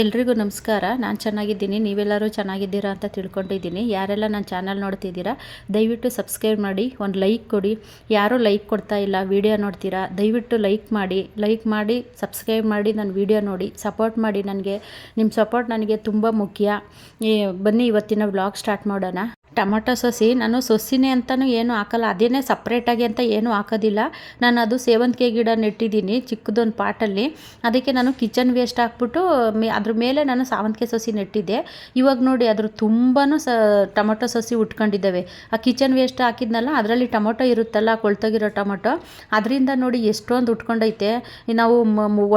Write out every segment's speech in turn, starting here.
ಎಲ್ರಿಗೂ ನಮಸ್ಕಾರ. ನಾನು ಚೆನ್ನಾಗಿದ್ದೀನಿ. ನೀವೆಲ್ಲರೂ ಚೆನ್ನಾಗಿದ್ದೀರಾ ಅಂತ ತಿಳ್ಕೊಂಡಿದ್ದೀನಿ. ಯಾರೆಲ್ಲ ನನ್ನ ಚಾನಲ್ ನೋಡ್ತಿದ್ದೀರಾ, ದಯವಿಟ್ಟು ಸಬ್ಸ್ಕ್ರೈಬ್ ಮಾಡಿ, ಒಂದು ಲೈಕ್ ಕೊಡಿ. ಯಾರೂ ಲೈಕ್ ಕೊಡ್ತಾ ಇಲ್ಲ, ವಿಡಿಯೋ ನೋಡ್ತೀರಾ, ದಯವಿಟ್ಟು ಲೈಕ್ ಮಾಡಿ. ಲೈಕ್ ಮಾಡಿ, ಸಬ್ಸ್ಕ್ರೈಬ್ ಮಾಡಿ ನನ್ನ ವಿಡಿಯೋ ನೋಡಿ. ಸಪೋರ್ಟ್ ಮಾಡಿ ನನಗೆ. ನಿಮ್ಮ ಸಪೋರ್ಟ್ ನನಗೆ ತುಂಬ ಮುಖ್ಯ. ಬನ್ನಿ, ಇವತ್ತಿನ ವ್ಲಾಗ್ ಸ್ಟಾರ್ಟ್ ಮಾಡೋಣ. ಟೊಮೊಟೊ ಸಸಿ, ನಾನು ಸೊಸಿನೇ ಅಂತಲೂ ಏನು ಹಾಕಲ್ಲ. ಅದೇನೇ ಸಪ್ರೇಟಾಗಿ ಅಂತ ಏನೂ ಹಾಕೋದಿಲ್ಲ. ನಾನು ಅದು ಸೇವಂತಿಗೆ ಗಿಡ ನೆಟ್ಟಿದ್ದೀನಿ ಚಿಕ್ಕದೊಂದು ಪಾಟಲ್ಲಿ. ಅದಕ್ಕೆ ನಾನು ಕಿಚನ್ ವೇಸ್ಟ್ ಹಾಕ್ಬಿಟ್ಟು ಮೇ, ಅದ್ರ ಮೇಲೆ ನಾನು ಸಾವಂತಿಗೆ ಸೊಸಿ ನೆಟ್ಟಿದ್ದೆ. ಇವಾಗ ನೋಡಿ ಅದ್ರ ತುಂಬಾ ಸ, ಟೊಮೊಟೊ ಸಸಿ ಉಟ್ಕೊಂಡಿದ್ದಾವೆ. ಆ ಕಿಚನ್ ವೇಸ್ಟ್ ಹಾಕಿದ್ನಲ್ಲ, ಅದರಲ್ಲಿ ಟೊಮೊಟೊ ಇರುತ್ತಲ್ಲ, ಕೊಳ್ತೋಗಿರೋ ಟೊಮೊಟೊ, ಅದರಿಂದ ನೋಡಿ ಎಷ್ಟೊಂದು ಉಟ್ಕೊಂಡೈತೆ. ನಾವು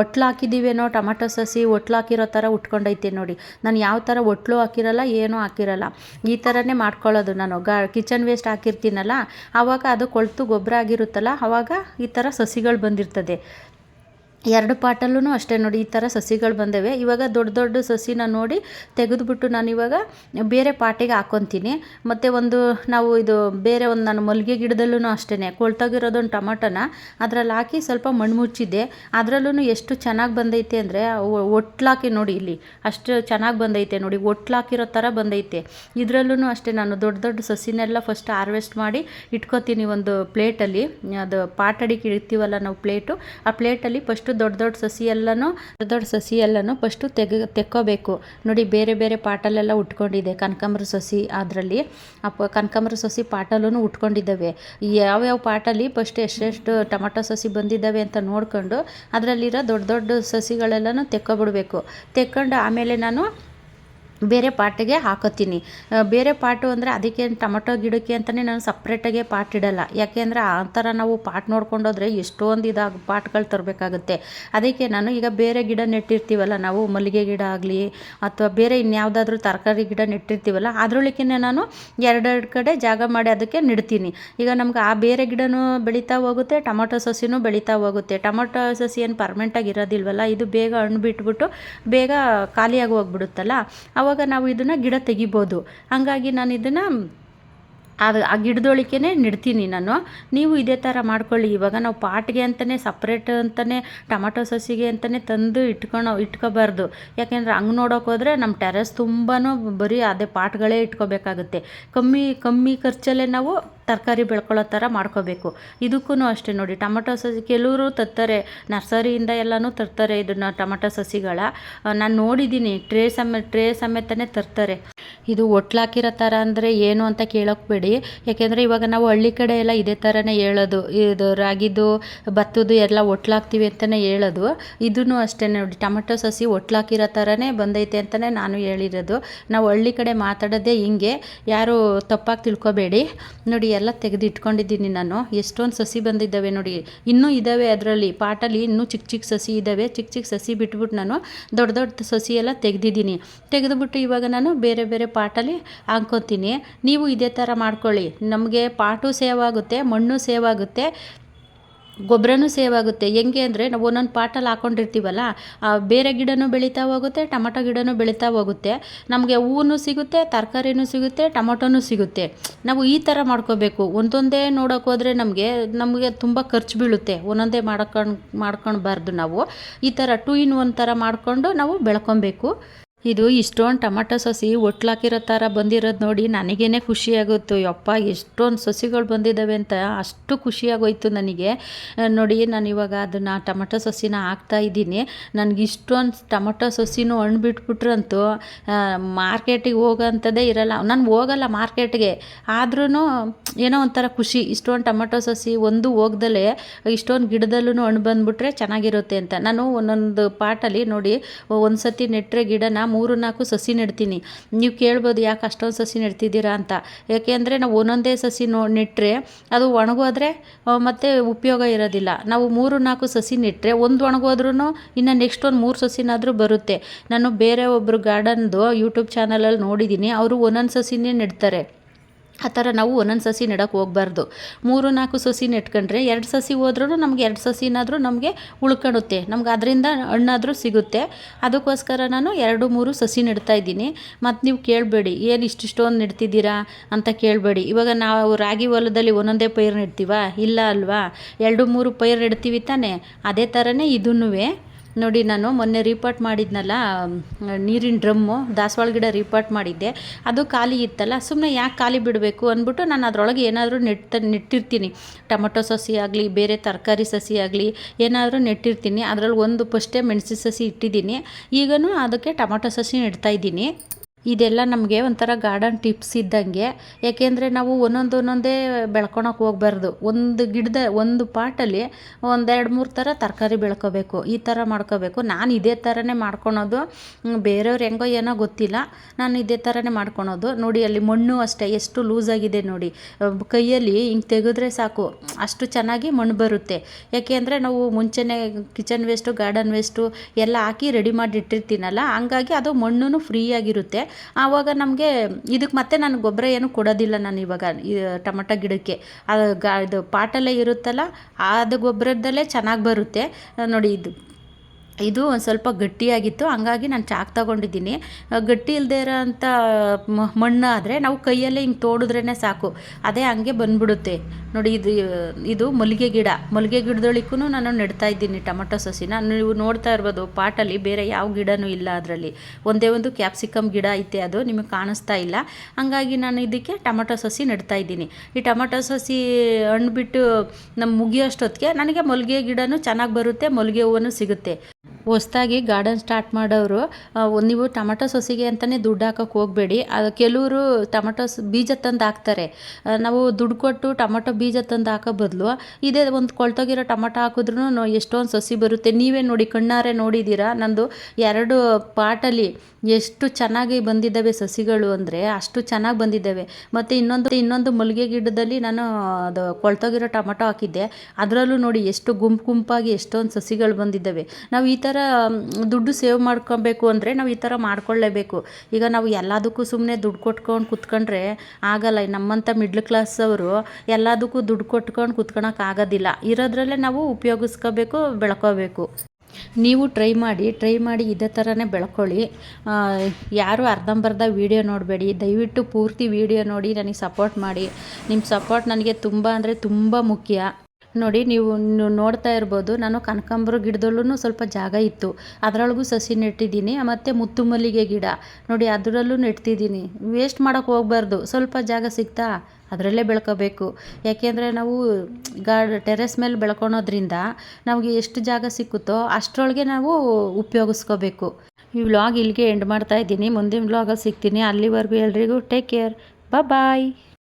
ಒಟ್ಲು ಹಾಕಿದ್ದೀವೇನೋ ಟೊಮೊಟೊ ಸಸಿ, ಒಟ್ಲು ಹಾಕಿರೋ ಥರ ಉಟ್ಕೊಂಡೈತೆ ನೋಡಿ. ನಾನು ಯಾವ ಥರ ಒಟ್ಲು ಹಾಕಿರಲ್ಲ, ಏನೂ ಹಾಕಿರಲ್ಲ. ಈ ಥರನೇ ಮಾಡ್ಕೊಳ್ಳೋದು ನಾನು. ಗಾ ಕಿಚನ್ ವೇಸ್ಟ್ ಹಾಕಿರ್ತೀನಲ್ಲ ಆವಾಗ ಅದು ಕೊಳ್ತು ಗೊಬ್ಬರ ಆಗಿರುತ್ತಲ್ಲ ಆವಾಗ ಈ ಥರ ಸಸಿಗಳು ಬಂದಿರ್ತದೆ. ಎರಡು ಪಾಟಲ್ಲೂ ಅಷ್ಟೇ ನೋಡಿ, ಈ ಥರ ಸಸಿಗಳು ಬಂದವೆ. ಇವಾಗ ದೊಡ್ಡ ದೊಡ್ಡ ಸಸಿನ ನೋಡಿ ತೆಗೆದುಬಿಟ್ಟು ನಾನು ಇವಾಗ ಬೇರೆ ಪಾಟಿಗೆ ಹಾಕೊತೀನಿ. ಮತ್ತು ಒಂದು ನಾವು ಇದು ಬೇರೆ ಒಂದು ನಾನು ಮಲ್ಲಿಗೆ ಗಿಡದಲ್ಲೂ ಅಷ್ಟೇ ಕೊಳ್ತಾಗಿರೋದೊಂದು ಟೊಮಟೊನ ಅದರಲ್ಲಿ ಹಾಕಿ ಸ್ವಲ್ಪ ಮಣ್ಣು ಮುಚ್ಚಿದ್ದೆ ಅದರಲ್ಲೂ ಎಷ್ಟು ಚೆನ್ನಾಗಿ ಬಂದೈತೆ ಅಂದರೆ ಒಟ್ಲಾಕಿ ನೋಡಿ ಇಲ್ಲಿ, ಅಷ್ಟು ಚೆನ್ನಾಗಿ ಬಂದೈತೆ ನೋಡಿ, ಒಟ್ಲಾಕಿರೋ ಥರ ಬಂದೈತೆ. ಇದರಲ್ಲೂ ಅಷ್ಟೇ ನಾನು ದೊಡ್ಡ ದೊಡ್ಡ ಸಸಿನೆಲ್ಲ ಫಸ್ಟ್ ಹಾರ್ವೆಸ್ಟ್ ಮಾಡಿ ಇಟ್ಕೊತೀನಿ ಒಂದು ಪ್ಲೇಟಲ್ಲಿ ಅದು ಪಾಟಡಿಗೆ ಇಡ್ತೀವಲ್ಲ ನಾವು ಪ್ಲೇಟು ಆ ಪ್ಲೇಟಲ್ಲಿ ಫಸ್ಟ್ ದೊಡ್ಡ ದೊಡ್ಡ ಸಸಿ ಎಲ್ಲನೂ ದೊಡ್ಡ ದೊಡ್ಡ ಸಸಿ ಎಲ್ಲನೂ ಫಸ್ಟು ತೆಗೆ, ತೆಕ್ಕೋಬೇಕು. ನೋಡಿ, ಬೇರೆ ಬೇರೆ ಪಾಟಲೆಲ್ಲ ಉಟ್ಕೊಂಡಿದೆ. ಕನಕಾಂಬ್ರ ಸಸಿ ಅದರಲ್ಲಿ. ಆ ಪ ಕನಕಾಂಬ್ರ ಸಸಿ ಪಾಟಲ್ಲೂ ಉಟ್ಕೊಂಡಿದ್ದಾವೆ. ಯಾವ್ಯಾವ ಪಾಟಲ್ಲಿ ಫಸ್ಟ್ ಎಷ್ಟೆಷ್ಟು ಟೊಮೊಟೊ ಸಸಿ ಬಂದಿದ್ದಾವೆ ಅಂತ ನೋಡಿಕೊಂಡು, ಅದರಲ್ಲಿರೋ ದೊಡ್ಡ ದೊಡ್ಡ ಸಸಿಗಳೆಲ್ಲನೂ ತೆಕ್ಕೊಬಿಡ್ಬೇಕು. ತೆಕ್ಕೊಂಡು ಆಮೇಲೆ ನಾನು ಬೇರೆ ಪಾಟಿಗೆ ಹಾಕೋತೀನಿ ಬೇರೆ ಪಾಟು ಅಂದರೆ ಅದಕ್ಕೆ ಟೊಮಟೊ ಗಿಡಕ್ಕೆ ಅಂತಲೇ ನಾನು ಸಪ್ರೇಟಾಗೆ ಪಾಟ್ ಇಡಲ್ಲ. ಯಾಕೆ ಅಂದರೆ ಆ ಥರ ನಾವು ಪಾಟ್ ನೋಡ್ಕೊಂಡೋದ್ರೆ ಎಷ್ಟೊಂದು ಇದಾಗ, ಪಾಟ್ಗಳು ತರಬೇಕಾಗುತ್ತೆ. ಅದಕ್ಕೆ ನಾನು ಈಗ ಬೇರೆ ಗಿಡ ನೆಟ್ಟಿರ್ತೀವಲ್ಲ, ನಾವು ಮಲ್ಲಿಗೆ ಗಿಡ ಆಗಲಿ ಅಥವಾ ಬೇರೆ ಇನ್ಯಾವುದಾದ್ರೂ ತರಕಾರಿ ಗಿಡ ನೆಟ್ಟಿರ್ತೀವಲ್ಲ ಅದರೊಳಕ್ಕೆ ನಾನು ಎರಡೆರಡು ಕಡೆ ಜಾಗ ಮಾಡಿ ಅದಕ್ಕೆ ನೆಡ್ತೀನಿ. ಈಗ ನಮ್ಗೆ ಆ ಬೇರೆ ಗಿಡನೂ ಬೆಳೀತಾ ಹೋಗುತ್ತೆ, ಟೊಮೊಟೊ ಸಸಿನೂ ಬೆಳೀತಾ ಹೋಗುತ್ತೆ. ಟೊಮೊಟೊ ಸಸಿ ಏನು ಪರ್ಮನೆಂಟಾಗಿ ಇರೋದಿಲ್ವಲ್ಲ, ಇದು ಬೇಗ ಹಣ್ಣು ಬಿಟ್ಬಿಟ್ಟು ಬೇಗ ಖಾಲಿಯಾಗಿ ಹೋಗ್ಬಿಡುತ್ತಲ್ಲ ಆವಾಗ ನಾವು ಇದನ್ನು ಗಿಡ ತೆಗಿಬೋದು. ಹಾಗಾಗಿ ನಾನು ಇದನ್ನು ಅದು ಆ ಗಿಡದೊಳಿಕೆನೇ ನೆಡ್ತೀನಿ ನಾನು. ನೀವು ಇದೇ ಥರ ಮಾಡ್ಕೊಳ್ಳಿ. ಇವಾಗ ನಾವು ಪಾಟ್ಗೆ ಅಂತಲೇ ಸಪ್ರೇಟ್ ಅಂತಲೇ ಟೊಮಟೊ ಸಸಿಗೆ ಅಂತಲೇ ತಂದು ಇಟ್ಕೊಳೋ ಇಟ್ಕೋಬಾರ್ದು. ಯಾಕೆಂದರೆ ಹಂಗೆ ನೋಡೋಕೆ ಹೋದರೆ ನಮ್ಮ ಟೆರೆಸ್ ತುಂಬಾ ಬರೀ ಅದೇ ಪಾಟ್ಗಳೇ ಇಟ್ಕೋಬೇಕಾಗುತ್ತೆ. ಕಮ್ಮಿ ಕಮ್ಮಿ ಖರ್ಚಲ್ಲೇ ನಾವು ತರಕಾರಿ ಬೆಳ್ಕೊಳ್ಳೋ ಥರ ಮಾಡ್ಕೋಬೇಕು. ಇದಕ್ಕೂ ಅಷ್ಟೇ ನೋಡಿ, ಟೊಮೊಟೊ ಸಸಿ ಕೆಲವರು ತರ್ತಾರೆ, ನರ್ಸರಿಯಿಂದ ಎಲ್ಲನೂ ತರ್ತಾರೆ ಇದನ್ನು ಟೊಮೊಟೊ ಸಸಿಗಳ. ನಾನು ನೋಡಿದ್ದೀನಿ ಟ್ರೇ ಸಮೇತ ಟ್ರೇ ಸಮೇತನೇ ತರ್ತಾರೆ. ಇದು ಒಟ್ಲಾಕಿರೋ ಥರ ಅಂದರೆ ಏನು ಅಂತ ಕೇಳೋಕ್ಬೇಡಿ ಯಾಕೆಂದರೆ ಇವಾಗ ನಾವು ಹಳ್ಳಿ ಕಡೆ ಎಲ್ಲ ಇದೇ ಥರನೇ ಹೇಳೋದು. ಇದು ರಾಗಿದು, ಭತ್ತದ್ದು ಎಲ್ಲ ಒಟ್ಲಾಕ್ತೀವಿ ಅಂತಲೇ ಹೇಳೋದು. ಇದೂ ಅಷ್ಟೇ ನೋಡಿ, ಟೊಮೊಟೊ ಸಸಿ ಒಟ್ಲಾಕಿರೋ ಥರನೇ ಬಂದೈತೆ ಅಂತಲೇ ನಾನು ಹೇಳಿರೋದು. ನಾವು ಹಳ್ಳಿ ಕಡೆ ಮಾತಾಡೋದೇ ಹಿಂಗೆ. ಯಾರು ತಪ್ಪಾಗಿ ತಿಳ್ಕೊಬೇಡಿ. ನೋಡಿ ಎಲ್ಲ ತೆಗೆದು ಇಟ್ಕೊಂಡಿದ್ದೀನಿ ನಾನು. ಎಷ್ಟೊಂದು ಸಸಿ ಬಂದಿದ್ದಾವೆ ನೋಡಿ. ಇನ್ನೂ ಇದ್ದಾವೆ ಅದರಲ್ಲಿ. ಪಾಟಲ್ಲಿ ಇನ್ನೂ ಚಿಕ್ಕ ಚಿಕ್ಕ ಸಸಿ ಇದ್ದಾವೆ. ಚಿಕ್ಕ ಚಿಕ್ಕ ಸಸಿ ಬಿಟ್ಬಿಟ್ಟು ನಾನು ದೊಡ್ಡ ದೊಡ್ಡ ಸಸಿ ಎಲ್ಲ ತೆಗೆದಿದ್ದೀನಿ. ತೆಗೆದುಬಿಟ್ಟು ಇವಾಗ ನಾನು ಬೇರೆ ಬೇರೆ ಪಾಟಲ್ಲಿ ಹಾಕ್ಕೊತೀನಿ ನೀವು ಇದೇ ಥರ ಮಾಡ್ಕೊಳ್ಳಿ. ನಮಗೆ ಪಾಟು ಸೇವ್ ಆಗುತ್ತೆ, ಮಣ್ಣು ಸೇವ್ ಆಗುತ್ತೆ. ಗೊಬ್ಬರನೂ ಸೇವ್ ಆಗುತ್ತೆ. ಹೆಂಗೆ ಅಂದರೆ ನಾವು ಒಂದೊಂದು ಪಾಟಲ್ಲಿ ಹಾಕ್ಕೊಂಡಿರ್ತೀವಲ್ಲ ಬೇರೆ ಗಿಡನೂ ಬೆಳೀತಾ ಹೋಗುತ್ತೆ, ಟೊಮೊಟೊ ಗಿಡನೂ ಬೆಳೀತಾ ಹೋಗುತ್ತೆ. ನಮಗೆ ಹೂವು ಸಿಗುತ್ತೆ, ತರಕಾರಿನೂ ಸಿಗುತ್ತೆ, ಟೊಮೊಟೊನೂ ಸಿಗುತ್ತೆ. ನಾವು ಈ ಥರ ಮಾಡ್ಕೋಬೇಕು. ಒಂದೊಂದೇ ನೋಡೋಕ್ಕೋದ್ರೆ ನಮಗೆ ನಮಗೆ ತುಂಬ ಖರ್ಚು ಬೀಳುತ್ತೆ. ಒಂದೊಂದೇ ಮಾಡ್ಕೊಂಡು ಮಾಡ್ಕೊಳ್ಬಾರ್ದು ನಾವು. ಈ ಥರ ಟೂ ಇನ್ ಒನ್ ಥರ ಮಾಡಿಕೊಂಡು ನಾವು ಬೆಳ್ಕೊಬೇಕು. ಇದು ಇಷ್ಟೊಂದು ಟೊಮಟೊ ಸಸಿ ಒಟ್ಲಾಕಿರೋ ಥರ ಬಂದಿರೋದು ನೋಡಿ ನನಗೇನೆ ಖುಷಿಯಾಗುತ್ತೆ ಯಪ್ಪ, ಎಷ್ಟೊಂದು ಸಸಿಗಳು ಬಂದಿದ್ದಾವೆ ಅಂತ ಅಷ್ಟು ಖುಷಿಯಾಗೋಯ್ತು ನನಗೆ. ನೋಡಿ ನಾನು ಇವಾಗ ಅದನ್ನು ಟೊಮಟೊ ಸಸಿನ ಹಾಕ್ತಾ ಇದ್ದೀನಿ. ನನಗೆ ಇಷ್ಟೊಂದು ಟೊಮಟೊ ಸಸಿನೂ ಹಣ್ಣು ಬಿಟ್ಬಿಟ್ರಂತೂ ಮಾರ್ಕೆಟಿಗೆ ಹೋಗೋಂಥದ್ದೇ ಇರಲ್ಲ. ನಾನು ಹೋಗಲ್ಲ ಮಾರ್ಕೆಟ್ಗೆ. ಆದ್ರೂ ಏನೋ ಒಂಥರ ಖುಷಿ. ಇಷ್ಟೊಂದು ಟೊಮಟೊ ಸಸಿ ಒಂದು ಹೋಗ್ದಲೇ ಇಷ್ಟೊಂದು ಗಿಡದಲ್ಲೂ ಹಣ್ಣು ಬಂದುಬಿಟ್ರೆ ಚೆನ್ನಾಗಿರುತ್ತೆ ಅಂತ. ನಾನು ಒಂದೊಂದು ಪಾಟಲ್ಲಿ ನೋಡಿ ಒಂದು ಸತಿ ನೆಟ್ಟರೆ ಗಿಡನ ಮೂರು ನಾಲ್ಕು ಸಸಿ ನೆಡ್ತೀನಿ. ನೀವು ಕೇಳ್ಬೋದು ಯಾಕೆ ಅಷ್ಟೊಂದು ಸಸಿ ನೆಡ್ತಿದ್ದೀರಾ ಅಂತ. ಯಾಕೆ ಅಂದರೆ ನಾವು ಒಂದೊಂದೇ ಸಸಿ ನೋ ನೆಟ್ಟರೆ ಅದು ಒಣಗೋದ್ರೆ ಮತ್ತು ಉಪಯೋಗ ಇರೋದಿಲ್ಲ. ನಾವು ಮೂರು ನಾಲ್ಕು ಸಸಿ ನೆಟ್ಟರೆ ಒಂದು ಒಣಗೋದ್ರೂ ಇನ್ನು ನೆಕ್ಸ್ಟ್ ಒಂದು ಮೂರು ಸಸಿನಾದರೂ ಬರುತ್ತೆ. ನಾನು ಬೇರೆ ಒಬ್ಬರು ಗಾರ್ಡನ್ದು ಯೂಟ್ಯೂಬ್ ಚಾನಲಲ್ಲಿ ನೋಡಿದ್ದೀನಿ ಅವರು ಒಂದೊಂದು ಸಸಿನೇ ನೆಡ್ತಾರೆ. ಆ ಥರ ನಾವು ಒಂದೊಂದು ಸಸಿ ನೆಡೋಕೆ ಹೋಗ್ಬಾರ್ದು. ಮೂರು, ನಾಲ್ಕು ಸಸಿ ನೆಟ್ಕೊಂಡ್ರೆ ಎರಡು ಸಸಿ ಹೋದ್ರೂ ನಮ್ಗೆ ಎರಡು ಸಸಿನಾದರೂ ನಮಗೆ ಉಳ್ಕೊಳುತ್ತೆ ನಮ್ಗೆ ಅದರಿಂದ ಹಣ್ಣಾದರೂ ಸಿಗುತ್ತೆ. ಅದಕ್ಕೋಸ್ಕರ ನಾನು ಎರಡು, ಮೂರು ಸಸಿ ನೆಡ್ತಾ ಇದ್ದೀನಿ. ಮತ್ತು ನೀವು ಕೇಳಬೇಡಿ, ಏನು ಇಷ್ಟಿಷ್ಟೊಂದು ನೆಡ್ತಿದ್ದೀರಾ ಅಂತ ಕೇಳಬೇಡಿ. ಇವಾಗ ನಾವು ರಾಗಿ ಹೊಲದಲ್ಲಿ ಒಂದೊಂದೇ ಪೈರು ನೆಡ್ತೀವಾ? ಇಲ್ಲ ಅಲ್ವಾ? ಎರಡು, ಮೂರು ಪೈರು ನೆಡ್ತೀವಿ ತಾನೇ. ಅದೇ ಥರನೇ ಇದನ್ನೂ ನೋಡಿ ನಾನು ಮೊನ್ನೆ ರಿಪೋರ್ಟ್ ಮಾಡಿದ್ನಲ್ಲ ನೀರಿನ ಡ್ರಮ್ಮು ದಾಸವಾಳ ಗಿಡ ರಿಪೋರ್ಟ್ ಮಾಡಿದ್ದೆ. ಅದು ಖಾಲಿ ಇತ್ತಲ್ಲ ಸುಮ್ಮನೆ ಯಾಕೆ ಖಾಲಿ ಬಿಡಬೇಕು ಅಂದ್ಬಿಟ್ಟು ನಾನು ಅದರೊಳಗೆ ಏನಾದರೂ ನೆಟ್, ನೆಟ್ಟಿರ್ತೀನಿ. ಟೊಮೊಟೊ ಸಸಿ ಆಗಲಿ, ಬೇರೆ ತರಕಾರಿ ಸಸಿ ಆಗಲಿ, ಏನಾದರೂ ನೆಟ್ಟಿರ್ತೀನಿ. ಅದರಲ್ಲಿ ಒಂದು ಫಸ್ಟೇ ಮೆಣಸಿನ ಸಸಿ ಇಟ್ಟಿದ್ದೀನಿ. ಈಗನೂ ಅದಕ್ಕೆ ಟೊಮೊಟೊ ಸಸಿ ನೆಡ್ತಾ ಇದ್ದೀನಿ. ಇದೆಲ್ಲ ನಮಗೆ ಒಂಥರ ಗಾರ್ಡನ್ ಟಿಪ್ಸ್ ಇದ್ದಂಗೆ. ಯಾಕೆಂದರೆ ನಾವು ಒಂದೊಂದು ಒಂದೊಂದೇ ಬೆಳ್ಕೊಳಕ್ಕೆ ಹೋಗ್ಬಾರ್ದು. ಒಂದು ಗಿಡದ ಒಂದು ಪಾಟಲ್ಲಿ ಒಂದೆರಡು ಮೂರು ಥರ ತರಕಾರಿ ಬೆಳ್ಕೋಬೇಕು. ಈ ಥರ ಮಾಡ್ಕೋಬೇಕು. ನಾನು ಇದೇ ಥರನೇ ಮಾಡ್ಕೊಳೋದು. ಬೇರೆಯವ್ರು ಹೆಂಗೋ ಏನೋ ಗೊತ್ತಿಲ್ಲ. ನಾನು ಇದೇ ಥರನೇ ಮಾಡ್ಕೊಳೋದು. ನೋಡಿ, ಅಲ್ಲಿ ಮಣ್ಣು ಅಷ್ಟೇ. ಎಷ್ಟು ಲೂಸಾಗಿದೆ ನೋಡಿ. ಕೈಯಲ್ಲಿ ಹಿಂಗೆ ತೆಗೆದ್ರೆ ಸಾಕು. ಅಷ್ಟು ಚೆನ್ನಾಗಿ ಮಣ್ಣು ಬರುತ್ತೆ. ಯಾಕೆ ಅಂದರೆ ನಾವು ಮುಂಚೆನೇ ಕಿಚನ್ ವೇಸ್ಟು ಗಾರ್ಡನ್ ವೇಸ್ಟು ಎಲ್ಲ ಹಾಕಿ ರೆಡಿ ಮಾಡಿ ಇಟ್ಟಿರ್ತೀನಲ್ಲ. ಹಂಗಾಗಿ ಅದು ಮಣ್ಣು ಫ್ರೀ ಆಗಿರುತ್ತೆ. ಆವಾಗ ನಮಗೆ ಇದಕ್ಕೆ ಮತ್ತೆ ನಾನು ಗೊಬ್ಬರ ಏನು ಕೊಡೋದಿಲ್ಲ ನಾನು ಇವಾಗ ಟೊಮಟೊ ಗಿಡಕ್ಕೆ. ಅದು ಪಾಟಲ್ಲೇ ಇರುತ್ತಲ್ಲ ಅದು ಗೊಬ್ಬರದಲ್ಲೇ ಚೆನ್ನಾಗಿ ಬರುತ್ತೆ. ನೋಡಿ, ಇದು ಇದು ಒಂದು ಸ್ವಲ್ಪ ಗಟ್ಟಿಯಾಗಿತ್ತು. ಹಂಗಾಗಿ ನಾನು ಚಾಕ್ ತಗೊಂಡಿದ್ದೀನಿ. ಗಟ್ಟಿ ಇಲ್ಲದೆ ಇರೋಂಥ ಮಣ್ಣು ಆದರೆ ನಾವು ಕೈಯಲ್ಲೇ ಹಿಂಗೆ ತೋಡಿದ್ರೇ ಸಾಕು. ಅದೇ ಹಂಗೆ ಬಂದ್ಬಿಡುತ್ತೆ. ನೋಡಿ ಇದು ಇದು ಮಲ್ಲಿಗೆ ಗಿಡ. ಮಲ್ಲಿಗೆ ಗಿಡದೊಳಿಗೂ ನಾನು ನೆಡ್ತಾ ಇದ್ದೀನಿ ಟೊಮಟೊ ಸಸಿನ. ನೀವು ನೋಡ್ತಾ ಇರ್ಬೋದು ಪಾಟಲ್ಲಿ ಬೇರೆ ಯಾವ ಗಿಡನೂ ಇಲ್ಲ ಅದರಲ್ಲಿ. ಒಂದೇ ಒಂದು ಕ್ಯಾಪ್ಸಿಕಮ್ ಗಿಡ ಐತೆ ಅದು, ನಿಮಗೆ ಕಾಣಿಸ್ತಾ ಇಲ್ಲ. ಹಂಗಾಗಿ ನಾನು ಇದಕ್ಕೆ ಟೊಮಟೊ ಸಸಿ ನೆಡ್ತಾ ಇದ್ದೀನಿ. ಈ ಟೊಮಟೊ ಸಸಿ ಹಣ್ಣು ಬಿಟ್ಟು ನಮ್ಮ ಮುಗಿಯೋಷ್ಟೊತ್ತಿಗೆ ನನಗೆ ಮಲ್ಲಿಗೆ ಗಿಡನೂ ಚೆನ್ನಾಗಿ ಬರುತ್ತೆ, ಮಲ್ಲಿಗೆ ಹೂವನ್ನು ಸಿಗುತ್ತೆ. ಹೊಸ್ದಾಗಿ ಗಾರ್ಡನ್ ಸ್ಟಾರ್ಟ್ ಮಾಡೋರು ನೀವು ಟೊಮಟೊ ಸಸಿಗೆ ಅಂತಲೇ ದುಡ್ಡು ಹಾಕೋಕೆ ಹೋಗಬೇಡಿ. ಅದು ಕೆಲವರು ಟೊಮಟೊ ಬೀಜ ತಂದು ಹಾಕ್ತಾರೆ. ನಾವು ದುಡ್ಡು ಕೊಟ್ಟು ಟೊಮಟೊ ಬೀಜ ತಂದು ಹಾಕೋ ಬದಲು ಇದೇ ಒಂದು ಕೊಳ್ತೋಗಿರೋ ಟೊಮಟೊ ಹಾಕಿದ್ರೂ ಎಷ್ಟೊಂದು ಸಸಿ ಬರುತ್ತೆ. ನೀವೇ ನೋಡಿ, ಕಣ್ಣಾರೆ ನೋಡಿದ್ದೀರಾ ನಂದು ಎರಡು ಪಾಟಲ್ಲಿ ಎಷ್ಟು ಚೆನ್ನಾಗಿ ಬಂದಿದ್ದಾವೆ ಸಸಿಗಳು ಅಂದರೆ ಅಷ್ಟು ಚೆನ್ನಾಗಿ ಬಂದಿದ್ದಾವೆ. ಮತ್ತು ಇನ್ನೊಂದು ಇನ್ನೊಂದು ಮಲ್ಲಿಗೆ ಗಿಡದಲ್ಲಿ ನಾನು ಅದು ಕೊಳ್ತೋಗಿರೋ ಟೊಮಟೊ ಹಾಕಿದ್ದೆ. ಅದರಲ್ಲೂ ನೋಡಿ ಎಷ್ಟು ಗುಂಪು ಗುಂಪಾಗಿ ಎಷ್ಟೊಂದು ಸಸಿಗಳು ಬಂದಿದ್ದಾವೆ. ನಾವು ಈ ಥರ ದುಡ್ಡು ಸೇವ್ ಮಾಡ್ಕೊಬೇಕು ಅಂದರೆ ನಾವು ಈ ಥರ ಮಾಡ್ಕೊಳ್ಳೇಬೇಕು ಈಗ ನಾವು ಎಲ್ಲದಕ್ಕೂ ಸುಮ್ಮನೆ ದುಡ್ಡು ಕೊಟ್ಕೊಂಡು ಕುತ್ಕೊಂಡ್ರೆ ಆಗಲ್ಲ. ನಮ್ಮಂಥ ಮಿಡ್ಲ್ ಕ್ಲಾಸ್ ಅವರು ಎಲ್ಲದಕ್ಕೂ ದುಡ್ಡು ಕೊಟ್ಕೊಂಡು ಕುತ್ಕೊಳಕ್ಕೆ ಆಗೋದಿಲ್ಲ. ಇರೋದ್ರಲ್ಲೇ ನಾವು ಉಪಯೋಗಿಸ್ಕೋಬೇಕು, ಬೆಳ್ಕೋಬೇಕು. ನೀವು ಟ್ರೈ ಮಾಡಿ ಟ್ರೈ ಮಾಡಿ ಇದೇ ಥರನೇ ಬೆಳ್ಕೊಳ್ಳಿ. ಯಾರು ಅರ್ಧಂಬರ್ಧ ವೀಡಿಯೋ ನೋಡಬೇಡಿ. ದಯವಿಟ್ಟು ಪೂರ್ತಿ ವೀಡಿಯೋ ನೋಡಿ, ನನಗೆ ಸಪೋರ್ಟ್ ಮಾಡಿ. ನಿಮ್ಮ ಸಪೋರ್ಟ್ ನನಗೆ ತುಂಬ ಅಂದರೆ ತುಂಬ ಮುಖ್ಯ. ನೋಡಿ ನೀವು ನೋಡ್ತಾ ಇರ್ಬೋದು, ನಾನು ಕನಕಾಂಬರ ಗಿಡದಲ್ಲೂ ಸ್ವಲ್ಪ ಜಾಗ ಇತ್ತು. ಅದರೊಳಗೂ ಸಸಿ ನೆಟ್ಟಿದ್ದೀನಿ, ಮತ್ತು ಮುತ್ತು ಮಲ್ಲಿಗೆ ಗಿಡ. ನೋಡಿ ಅದರಲ್ಲೂ ನೆಡ್ತಿದ್ದೀನಿ. ವೇಸ್ಟ್ ಮಾಡೋಕ್ಕೆ ಹೋಗ್ಬಾರ್ದು, ಸ್ವಲ್ಪ ಜಾಗ ಸಿಗ್ತಾ? ಅದರಲ್ಲೇ ಬೆಳ್ಕೋಬೇಕು. ಯಾಕೆಂದರೆ ನಾವು ಗಾರ್ಡ್ ಟೆರೆಸ್ ಮೇಲೆ ಬೆಳ್ಕೊಳೋದ್ರಿಂದ ನಮಗೆ ಎಷ್ಟು ಜಾಗ ಸಿಕ್ಕುತ್ತೋ ಅಷ್ಟರೊಳಗೆ ನಾವು ಉಪಯೋಗಿಸ್ಕೋಬೇಕು. ಈ ವ್ಲಾಗ್ ಇಲ್ಲಿಗೆ ಎಂಡ್ ಮಾಡ್ತಾ ಇದ್ದೀನಿ. ಮುಂದಿನ ವ್ಲಾಗಲ್ಲಿ ಸಿಗ್ತೀನಿ. ಅಲ್ಲಿವರೆಗೂ ಎಲ್ರಿಗೂ ಟೇಕ್ ಕೇರ್. ಬಾಯ್.